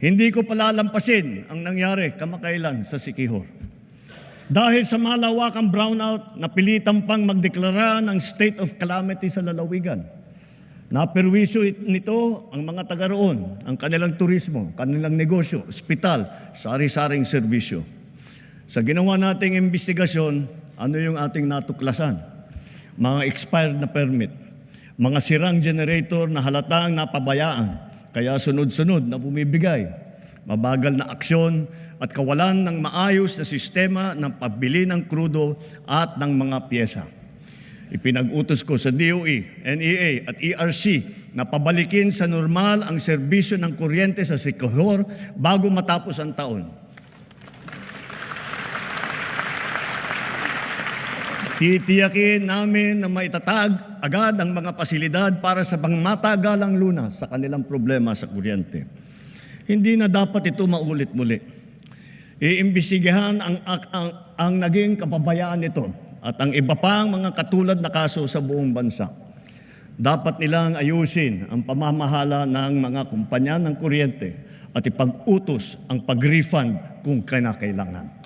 Hindi ko palalampasin ang nangyari kamakailan sa Sikihor. Dahil sa malawakang brownout, napilitan pang magdeklara ng state of calamity sa lalawigan. Naperwisyo it- nito ang mga taga roon, ang kanilang turismo, kanilang negosyo, ospital, sari-saring serbisyo. Sa ginawa nating investigasyon, ano yung ating natuklasan? Mga expired na permit, mga sirang generator na halatang napabayaan, kaya sunod-sunod na bumibigay, mabagal na aksyon at kawalan ng maayos na sistema ng pabili ng krudo at ng mga pyesa. Ipinag-utos ko sa DOE, NEA at ERC na pabalikin sa normal ang serbisyo ng kuryente sa Sikihor bago matapos ang taon. Titiyakin namin na maitatag agad ang mga pasilidad para sa pangmatagalang luna sa kanilang problema sa kuryente. Hindi na dapat ito maulit muli. Iimbisigahan ang, ang, ang, ang naging kapabayaan nito at ang iba pang mga katulad na kaso sa buong bansa. Dapat nilang ayusin ang pamamahala ng mga kumpanya ng kuryente at ipag-utos ang pag-refund kung kinakailangan.